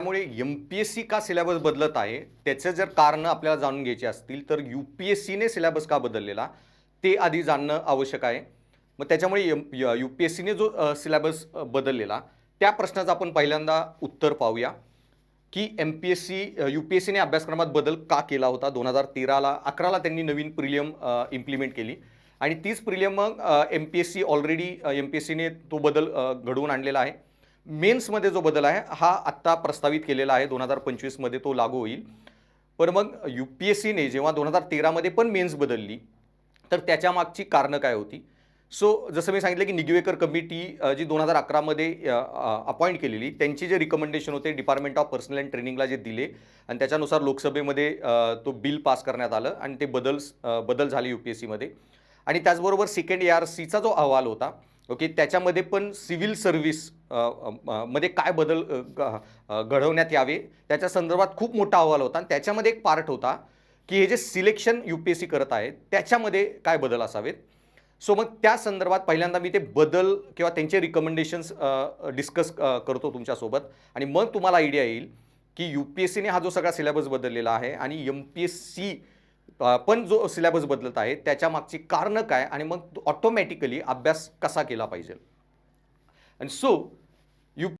त्यामुळे M P S C का syllabus बदलत आहे त्याचं जर कारणं आपल्याला जाणून घ्यायची असतील तर यू पी एस सीने सिलेबस का बदललेला ते आधी जाणणं आवश्यक आहे. मग त्याच्यामुळे एम यू पी एस सीने जो सिलेबस बदललेला त्या प्रश्नाचं आपण पहिल्यांदा उत्तर पाहूया. की M P S C U P S सीने अभ्यासक्रमात बदल का केला होता? दोन हजार तेराला अकराला त्यांनी नवीन प्रिलियम इम्प्लिमेंट केली. आणि तीच प्रिलियम मग M P S C already M P S सीने तो बदल घडवून आणलेला आहे. मेन्समध्ये जो बदल आहे हा आत्ता प्रस्तावित केलेला आहे दोन हजार पंचवीसमध्ये तो लागू होईल. पण मग यू पी एस सीने जेव्हा दोन हजार तेरामध्ये पण मेन्स बदलली तर त्याच्या मागची कारणं काय होती? सो जसं मी सांगितलं की निगवेकर कमिटी जी दोन हजार अकरामध्ये अपॉइंट केलेली त्यांची जे रिकमेंडेशन होते डिपार्टमेंट ऑफ पर्सनल अँड ट्रेनिंगला जे दिले आणि त्याच्यानुसार लोकसभेमध्ये तो बिल पास करण्यात आलं आणि ते बदल बदल झाले यू पी एस सीमध्ये. आणि त्याचबरोबर सेकंड ए आर सीचा जो अहवाल होता ओके त्याच्यामध्ये पण सिव्हिल सर्व्हिसमध्ये काय बदल घडवण्यात यावे त्याच्या संदर्भात खूप मोठा अहवाल होता. आणि त्याच्यामध्ये एक पार्ट होता की हे जे selection U P S C करत आहेत त्याच्यामध्ये काय बदल असावेत? सो मग त्या संदर्भात पहिल्यांदा मी ते बदल किंवा त्यांचे रिकमेंडेशन्स डिस्कस करतो तुमच्यासोबत. आणि मग तुम्हाला आयडिया येईल की यू पी एस सीने हा जो सगळा सिलेबस बदललेला आहे आणि एम पी एस सी पण जो सिलेबस बदलत आहे त्याच्या मागची कारणं काय? आणि मग ऑटोमॅटिकली अभ्यास कसा केला पाहिजे? आणि सो